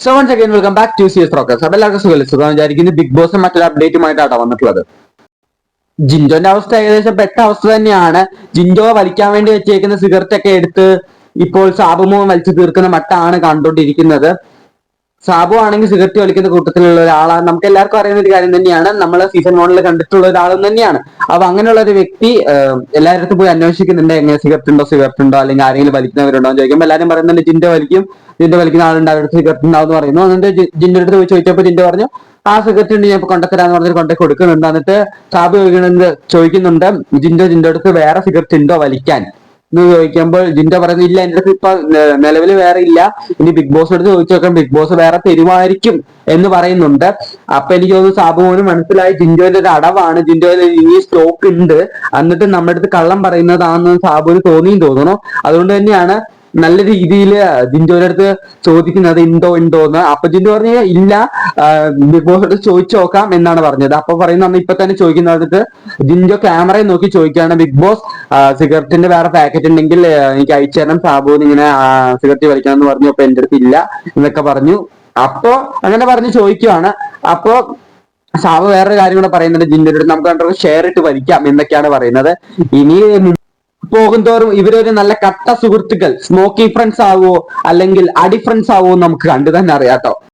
So once again welcome back to C S rocks അപ്പൊ എല്ലാവർക്കും സുഖം സുഖം വിചാരിക്കുന്നത് ബിഗ് ബോസ് മറ്റൊരു അപ്ഡേറ്റുമായിട്ടാണ് വന്നിട്ടുള്ളത്. ജിൻജോന്റെ അവസ്ഥ ഏകദേശം പെട്ട അവസ്ഥ തന്നെയാണ്. ജിൻജോ വലിക്കാൻ വേണ്ടി വെച്ചേക്കുന്ന സിഗരറ്റ് ഒക്കെ എടുത്ത് ഇപ്പോൾ സാബുമോ വലിച്ചു തീർക്കുന്ന മട്ടാണ് കണ്ടുകൊണ്ടിരിക്കുന്നത്. സാബു ആണെങ്കിൽ സിഗരറ്റ് വലിക്കുന്ന കൂട്ടത്തിലുള്ള ഒരാളാണ് നമുക്ക് എല്ലാവർക്കും അറിയുന്ന ഒരു കാര്യം തന്നെയാണ്. നമ്മൾ സീസൺ വണ്ണിൽ കണ്ടിട്ടുള്ള ഒരാളും തന്നെയാണ്. അപ്പൊ അങ്ങനെയുള്ള ഒരു വ്യക്തി എല്ലായിടത്തും പോയി അന്വേഷിക്കുന്നുണ്ട്. എങ്ങനെ സിഗരറ്റ് ഉണ്ടോ സിഗരറ്റ് ഉണ്ടോ അല്ലെങ്കിൽ ആരെങ്കിലും വലിക്കുന്നവരുണ്ടോ എന്ന് ചോദിക്കുമ്പോൾ എല്ലാവരും പറയുന്നുണ്ട് ജിന്റെ വലിക്കും ജിന്റെ വലിക്കുന്ന ആളുണ്ട് അവരുടെ സിഗരറ്റ് ഉണ്ടാവും എന്ന് പറയുന്നു എന്നിട്ട് ജിന്റെ അടുത്ത് പോയി ചോദിച്ചപ്പോൾ ജിന്റെ പറഞ്ഞു ആ സിഗരറ്റ് ഉണ്ട് ഞാൻ ഇപ്പൊ കൊണ്ടുത്തരാന്ന് പറഞ്ഞിട്ട് കൊണ്ടേ കൊടുക്കുന്നുണ്ട്. എന്നിട്ട് സാബു ചോദിക്കുന്നുണ്ട് ജിന്റെ ജിന്റെ അടുത്ത് വേറെ സിഗരറ്റ് ഉണ്ടോ വലിക്കാൻ? എന്ന് ചോദിക്കുമ്പോൾ ജിൻഡ പറയുന്നത് ഇല്ല എന്റെ അടുത്ത് ഇപ്പൊ നിലവിൽ വേറെ ഇല്ല. ഇനി ബിഗ് ബോസ് എടുത്ത് ചോദിച്ചു നോക്കാം. ബിഗ് ബോസ് വേറെ തരുമായിരിക്കും എന്ന് പറയുന്നുണ്ട്. അപ്പൊ എനിക്ക് തോന്നുന്നു സാബുമോന് മനസ്സിലായി ജിൻഡോന്റെ ഒരു അടവാണ്. ജിൻഡോയിൽ ഇനി സ്റ്റോക്ക് ഉണ്ട്. എന്നിട്ട് നമ്മുടെ അടുത്ത് കള്ളം പറയുന്നതാണെന്ന് സാബുവിന് തോന്നിയും തോന്നുന്നു. അതുകൊണ്ട് തന്നെയാണ് നല്ല രീതിയിൽ ജിൻഡോയുടെ അടുത്ത് ചോദിക്കുന്നത് ഉണ്ടോ ഉണ്ടോ എന്ന്. അപ്പൊ ജിൻഡോ പറഞ്ഞ ഇല്ല. ബിഗ് ബോസ് അടുത്ത് ചോദിച്ചു നോക്കാം എന്നാണ് പറഞ്ഞത്. അപ്പൊ പറയുന്ന ഇപ്പൊ തന്നെ ചോദിക്കുന്നത് ജിൻഡോ ക്യാമറയെ നോക്കി ചോദിക്കുകയാണ് ബിഗ് ബോസ് സിഗരറ്റിന്റെ വേറെ പാക്കറ്റ് ഉണ്ടെങ്കിൽ എനിക്ക് അയച്ചു തരണം. ഇങ്ങനെ സിഗരറ്റ് വലിക്കണം എന്ന് പറഞ്ഞു. അപ്പൊ എന്റെ അടുത്ത് ഇല്ല എന്നൊക്കെ പറഞ്ഞു. അപ്പോ അങ്ങനെ പറഞ്ഞ് ചോദിക്കുവാണ്. അപ്പോ സാബു വേറൊരു കാര്യം കൂടെ പറയുന്നുണ്ട്. ജിൻഡോയുടെ നമുക്ക് ഷെയർ ഇട്ട് വലിക്കാം എന്നൊക്കെയാണ് പറയുന്നത്. ഇനി പോകും തോറും ഇവരൊരു നല്ല കട്ട സുഹൃത്തുക്കൾ സ്മോക്കി ഫ്രണ്ട്സ് ആവോ അല്ലെങ്കിൽ അടി ഫ്രണ്ട്സ് ആവോ നമുക്ക് കണ്ടു തന്നെ അറിയാട്ടോ